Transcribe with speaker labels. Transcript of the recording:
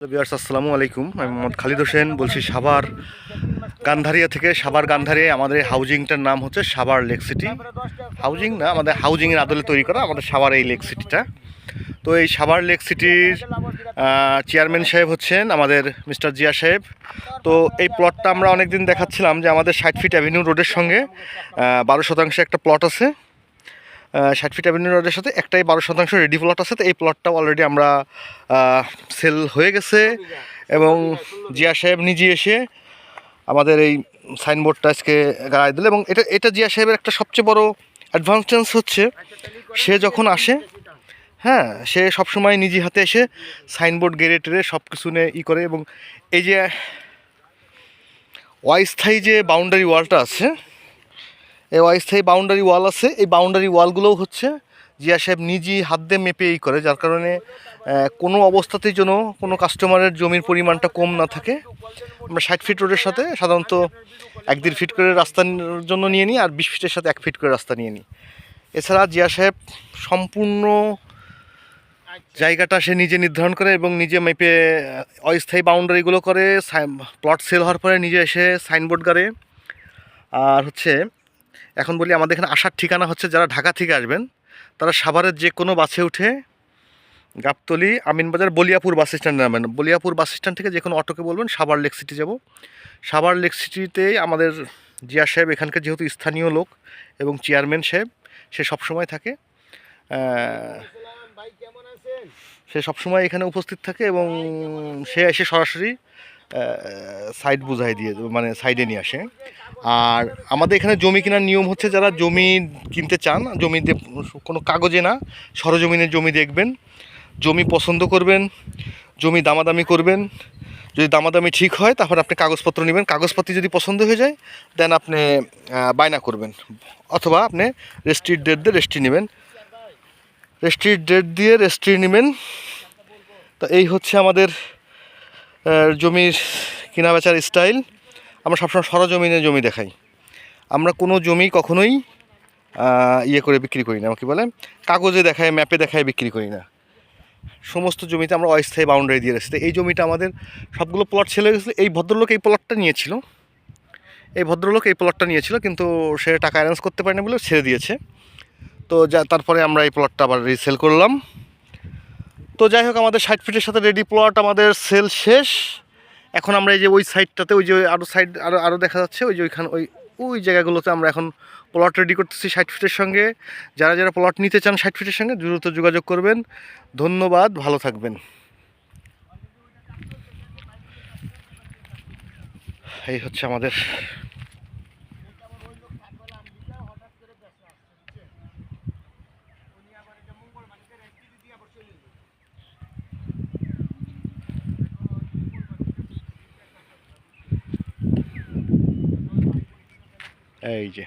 Speaker 1: বিয়ার্স আসসালামু আলাইকুম। আমি মোহাম্মদ খালিদ হোসেন বলছি সাভার গান্ধারিয়া থেকে। সাভার গান্ধারিয়া আমাদের হাউজিংটার নাম হচ্ছে সাভার লেক সিটি। হাউজিং না, আমাদের হাউজিংয়ের আদলে তৈরি করা আমাদের সাভার এই লেক সিটিটা। তো এই সাভার লেক সিটির চেয়ারম্যান সাহেব হচ্ছেন আমাদের মিস্টার জিয়া সাহেব। তো এই প্লটটা আমরা অনেকদিন দেখাচ্ছিলাম যে আমাদের ষাট ফিট অ্যাভিনিউ রোডের সঙ্গে বারো শতাংশে একটা প্লট আছে। ষাট ফিট অ্যাভিনিউ রোডের সাথে একটাই বারো শতাংশ রেডি প্লট আছে, তো এই প্লটটাও অলরেডি আমরা সেল হয়ে গেছে। এবং জিয়া সাহেব নিজে এসে আমাদের এই সাইনবোর্ডটা আজকে গাড়াই দিল। এবং এটা এটা জিয়া সাহেবের একটা সবচেয়ে বড় অ্যাডভান্টেন্স হচ্ছে। সে যখন আসে হ্যাঁ সে সবসময় নিজে হাতে এসে সাইনবোর্ড গেড়ে টেরে সব কিছু নিয়ে ই করে। এবং এই যে অস্থায়ী যে বাউন্ডারি ওয়ালটা আছে এই অস্থায়ী বাউন্ডারি ওয়াল আছে। এই বাউন্ডারি ওয়ালগুলোও হচ্ছে জিয়া সাহেব নিজেই হাত দিয়ে মেপে এই করে, যার কারণে কোনো অবস্থাতেই যেন কোনো কাস্টমারের জমির পরিমাণটা কম না থাকে। আমরা ষাট ফিট রোডের সাথে সাধারণত এক দেড় ফিট করে রাস্তার জন্য নিয়ে নিই আর বিশ ফিটের সাথে এক ফিট করে রাস্তা নিয়ে নিই। এছাড়া জিয়া সাহেব সম্পূর্ণ জায়গাটা সে নিজে নির্ধারণ করে এবং নিজে মেপে অস্থায়ী বাউন্ডারিগুলো করে প্লট সেল হওয়ার পরে নিজে এসে সাইনবোর্ড গাড়ে। আর হচ্ছে এখন বলি আমাদের এখানে আসার ঠিকানা হচ্ছে যারা ঢাকা থেকে আসবেন তারা সাভারের যে কোনো বাসে উঠে গাবতলি আমিনবাজার বলিয়াপুর বাস স্ট্যান্ডে নামেন বলিয়াপুর বাস স্ট্যান্ড থেকে যে কোনো অটোকে বলবেন সাভার লেক সিটি যাব। সাভার লেক সিটিতে আমাদের জিয়া সাহেব এখানকার যেহেতু স্থানীয় লোক এবং চেয়ারম্যান সাহেব সে সবসময় থাকে। সে সবসময় এখানে উপস্থিত থাকে এবং সে এসে সরাসরি সাইড বুঝাই দিয়ে মানে সাইডে নিয়ে আসে। আর আমাদের এখানে জমি কেনার নিয়ম হচ্ছে যারা জমি কিনতে চান, জমিতে কোনো কাগজে না, সরজমিনের জমি দেখবেন, জমি পছন্দ করবেন, জমি দামাদামি করবেন, যদি দামাদামি ঠিক হয়, তারপর আপনি কাগজপত্র নেবেন, কাগজপত্র যদি পছন্দ হয়ে যায় দেন আপনি বায়না করবেন, অথবা আপনি রেস্ট্রিট ডেট দিয়ে রেস্ট্রি নেবেন। রেস্ট্রির ডেট দিয়ে রেস্ট্রি নেবেন। তো এই হচ্ছে আমাদের জমির কেনা বেচার স্টাইল, আমরা সবসময় সরজমিনে জমি দেখাই। আমরা কোনো জমি কখনোই ইয়ে করে বিক্রি করি না কি বলে। কাগজে দেখায়, ম্যাপে দেখায়, বিক্রি করি না। সমস্ত জমিতে আমরা অস্থায়ী বাউন্ডারি দিয়ে রেখেছি। এই জমিটা আমাদের সবগুলো প্লট ছেলে গেছিল এই ভদ্রলোক এই প্লটটা নিয়েছিল। এই ভদ্রলোক এই প্লটটা নিয়েছিল, কিন্তু সে টাকা অ্যারেঞ্জ করতে পারেনি বলে ছেড়ে দিয়েছে। তো যা, তারপরে আমরা এই প্লটটা আবার রিসেল করলাম। তো যাই হোক, আমাদের ষাট ফিটের সাথে রেডি প্লট আমাদের সেল শেষ। এখন আমরা এই যে ওই সাইডটাতে ওই যে আরও সাইড আরও আরও দেখা যাচ্ছে, ওই যে ওইখানে, ওই ওই জায়গাগুলোতে আমরা এখন প্লট রেডি করতেছি ষাট ফিটের সঙ্গে। যারা যারা প্লট নিতে চান ষাট ফিটের সঙ্গে, দ্রুত যোগাযোগ করবেন। ধন্যবাদ, ভালো থাকবেন। এই হচ্ছে আমাদের এই যে।